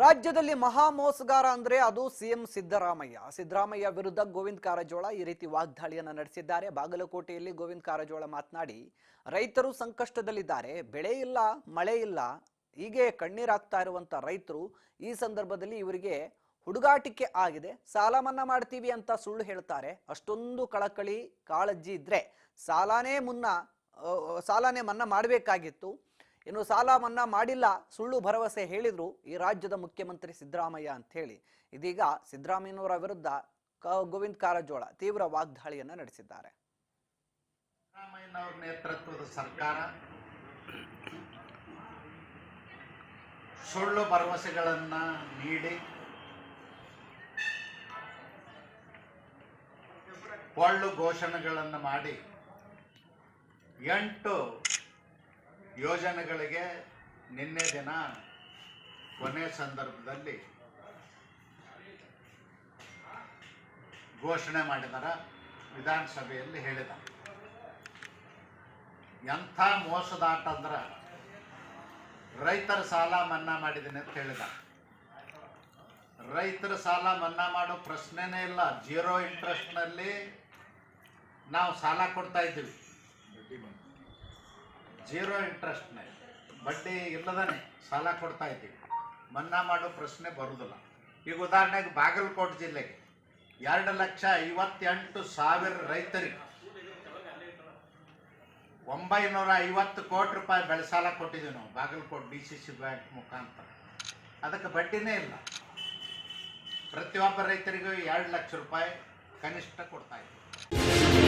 ರಾಜ್ಯದಲ್ಲಿ ಮಹಾ ಮೋಸಗಾರ ಅಂದ್ರೆ ಅದು ಸಿಎಂ ಸಿದ್ದರಾಮಯ್ಯ. ಸಿದ್ದರಾಮಯ್ಯ ವಿರುದ್ಧ ಗೋವಿಂದ ಕಾರಜೋಳ ಈ ರೀತಿ ವಾಗ್ದಾಳಿಯನ್ನು ನಡೆಸಿದ್ದಾರೆ. ಬಾಗಲಕೋಟೆಯಲ್ಲಿ ಗೋವಿಂದ ಕಾರಜೋಳ ಮಾತನಾಡಿ, ರೈತರು ಸಂಕಷ್ಟದಲ್ಲಿದ್ದಾರೆ. ಬೆಳೆ ಇಲ್ಲ, ಮಳೆ ಇಲ್ಲ. ಹೀಗೆ ಕಣ್ಣೀರಾಗ್ತಾ ಇರುವಂತ ರೈತರು ಈ ಸಂದರ್ಭದಲ್ಲಿ ಇವರಿಗೆ ಹುಡುಗಾಟಿಕೆ ಆಗಿದೆ. ಸಾಲ ಮನ್ನಾ ಮಾಡ್ತೀವಿ ಅಂತ ಸುಳ್ಳು ಹೇಳ್ತಾರೆ. ಅಷ್ಟೊಂದು ಕಳಕಳಿ, ಕಾಳಜಿ ಇದ್ರೆ ಸಾಲನೇ ಮುನ್ನ ಸಾಲಾನೇ ಸಾಲನೇ ಮನ್ನಾ ಮಾಡಬೇಕಾಗಿತ್ತು. ಇನ್ನು ಸಾಲ ಮನ್ನಾ ಮಾಡಿಲ್ಲ, ಸುಳ್ಳು ಭರವಸೆ ಹೇಳಿದ್ರು ಈ ರಾಜ್ಯದ ಮುಖ್ಯಮಂತ್ರಿ ಸಿದ್ದರಾಮಯ್ಯ ಅಂತ ಹೇಳಿ. ಇದೀಗ ಸಿದ್ದರಾಮಯ್ಯನವರ ವಿರುದ್ಧ ಗೋವಿಂದ ಕಾರಜೋಳ ತೀವ್ರ ವಾಗ್ದಾಳಿಯನ್ನು ನಡೆಸಿದ್ದಾರೆ. ನೇತೃತ್ವದ ಸರ್ಕಾರ ಸುಳ್ಳು ಭರವಸೆಗಳನ್ನ ನೀಡಿ ಪೊಳ್ಳು ಘೋಷಣೆಗಳನ್ನು ಮಾಡಿ ಎಂಟು ಯೋಜನೆಗಳಿಗೆ ನಿನ್ನೆ ದಿನ ಕೊನೆ ಸಂದರ್ಭದಲ್ಲಿ ಘೋಷಣೆ ಮಾಡಿದಾರ, ವಿಧಾನಸಭೆಯಲ್ಲಿ ಹೇಳಿದ ಎಂಥ ಮೋಸದಾಟ ಅಂದ್ರೆ ರೈತರ ಸಾಲ ಮನ್ನಾ ಮಾಡಿದ್ದೀನಿ ಅಂತ ಹೇಳಿದ ರೈತರ ಸಾಲ ಮನ್ನಾ ಮಾಡೋ ಪ್ರಶ್ನೆನೇ ಇಲ್ಲ. ಜೀರೋ ಇಂಟ್ರೆಸ್ಟ್ನಲ್ಲಿ ನಾವು ಸಾಲ ಕೊಡ್ತಾ ಇದ್ದೀವಿ. ಜೀರೋ ಇಂಟ್ರೆಸ್ಟ್ನಲ್ಲಿ ಬಡ್ಡಿ ಇಲ್ಲದೇ ಸಾಲ ಕೊಡ್ತಾ ಇದ್ದೀವಿ. ಮನ್ನಾ ಮಾಡೋ ಪ್ರಶ್ನೆ ಬರುವುದಿಲ್ಲ ಈಗ ಉದಾಹರಣೆಗೆ ಬಾಗಲಕೋಟೆ ಜಿಲ್ಲೆಗೆ ಎರಡು ಲಕ್ಷ ಐವತ್ತೆಂಟು ಸಾವಿರ ರೈತರಿಗೆ ಒಂಬೈನೂರ ಐವತ್ತು ಕೋಟಿ ರೂಪಾಯಿ ಬೆಳೆ ಸಾಲ ಕೊಟ್ಟಿದ್ದೀವಿ ನಾವು, Bagalkote D C C bank ಮುಖಾಂತರ. ಅದಕ್ಕೆ ಬಡ್ಡಿನೇ ಇಲ್ಲ. ಪ್ರತಿಯೊಬ್ಬ ರೈತರಿಗೂ ಎರಡು ಲಕ್ಷ ರೂಪಾಯಿ ಕನಿಷ್ಠ ಕೊಡ್ತಾ ಇದ್ದೀವಿ.